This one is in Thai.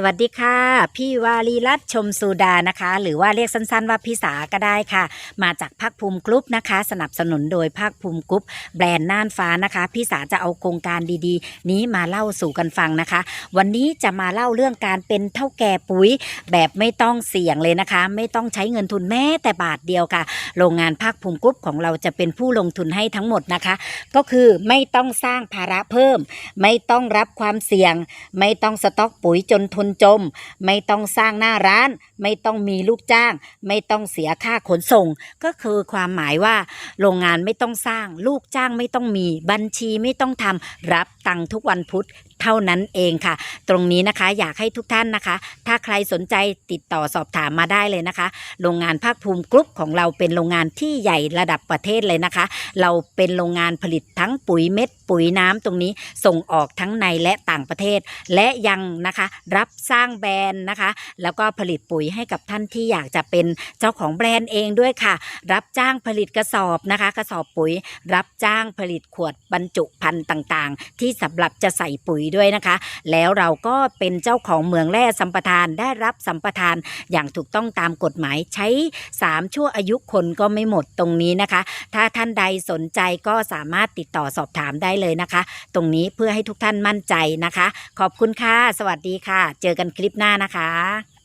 สวัสดีค่ะ พี่วารีรัตน์ชมสุดานะคะ หรือว่าเรียกสั้นๆว่าพี่สาก็ได้ค่ะ มาจากภาคภูมิกรุ๊ปนะคะ สนับสนุนโดยภาคภูมิกรุ๊ปแบรนด์น่านฟ้านะคะ พี่สาจะเอาโครงการดีๆ นี้มาเล่าสู่กันฟังนะคะ วันนี้จะมาเล่าเรื่องการเป็นเท่าแก่ปุ๋ย แบบไม่ต้องเสี่ยงเลยนะคะ ไม่ต้องใช้เงินทุนแม้แต่บาทเดียวค่ะ โรงงานภาคภูมิกรุ๊ปของเราจะเป็นผู้ลงทุนให้ทั้งหมดนะคะ ก็คือไม่ต้องสร้างภาระเพิ่ม ไม่ต้องรับความเสี่ยง ไม่ต้องสต็อกปุ๋ยจนทุนจม ไม่ต้องสร้างหน้าร้าน ไม่ต้องมีลูกจ้าง ไม่ต้องเสียค่าขนส่ง ก็คือความหมายว่า โรงงานไม่ต้องสร้าง ลูกจ้างไม่ต้องมี บัญชีไม่ต้องทำรับตังค์ทุกวันพุธ เท่านั้นเองค่ะ ตรงนี้นะคะอยากให้ทุกท่านนะคะ ถ้าใครสนใจติดต่อสอบถามมาได้เลยนะคะ โรงงานภาคภูมิกรุ๊ปของเราเป็นโรงงานที่ใหญ่ระดับประเทศเลยนะคะ เราเป็นโรงงานผลิตทั้งปุ๋ยเม็ดปุ๋ยน้ำตรงนี้ส่งออกทั้งในและต่างประเทศ และยังนะคะรับสร้างแบรนด์นะคะ แล้วก็ผลิตปุ๋ยให้กับท่านที่อยากจะเป็นเจ้าของแบรนด์เองด้วยค่ะ รับจ้างผลิตกระสอบนะคะ กระสอบปุ๋ย รับจ้างผลิตขวดบรรจุภัณฑ์ต่างๆ ที่สำหรับจะใส่ปุ๋ยด้วยนะคะ แล้วเราก็เป็นเจ้าของเมืองแร่สัมปทานได้รับสัมปทานอย่างถูกต้องตามกฎหมายใช้ 3 ชั่วอายุคนก็ไม่หมดตรงนี้นะคะ ถ้าท่านใดสนใจก็สามารถติดต่อสอบถามได้เลยนะคะ ตรงนี้เพื่อให้ทุกท่านมั่นใจนะคะ ขอบคุณค่ะ สวัสดีค่ะ เจอกันคลิปหน้านะคะ